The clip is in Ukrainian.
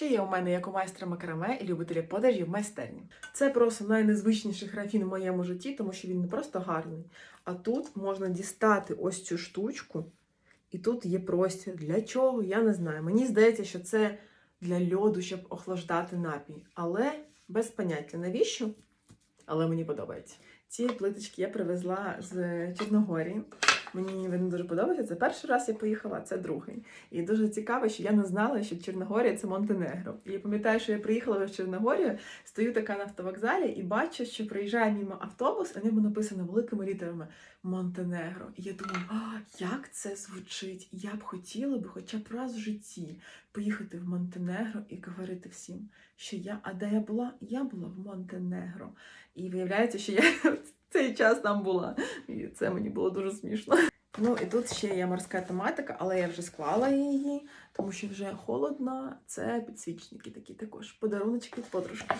Ще є у мене як у майстра макраме і любителя подажів майстерні. Це просто найнезвичніший графін в моєму житті, тому що він не просто гарний, а тут можна дістати ось цю штучку, і тут є простір. Для чого? Я не знаю. Мені здається, що це для льоду, щоб охлаждати напій. Але без поняття навіщо? Але мені подобається. Ці плиточки я привезла з Чорногорії. Мені вони дуже подобаються. Це перший раз я поїхала, це другий. І дуже цікаво, що я не знала, що Чорногорія це Монтенегро. І я пам'ятаю, що я приїхала в Чорногорію, стою така на автовокзалі і бачу, що приїжджає мимо автобус, а ньому написано великими літерами Монтенегро. І я думаю, як це звучить? Я б хотіла би хоча б раз в житті поїхати в Монтенегро і говорити всім, що я, а де я була? Я була в Монтенегро. І виявляється, що я в цей час там була. Це мені було дуже смішно. Ну і тут ще є морська тематика, але я вже склала її, тому що вже холодно. Це підсвічники такі також. Подаруночки подружки.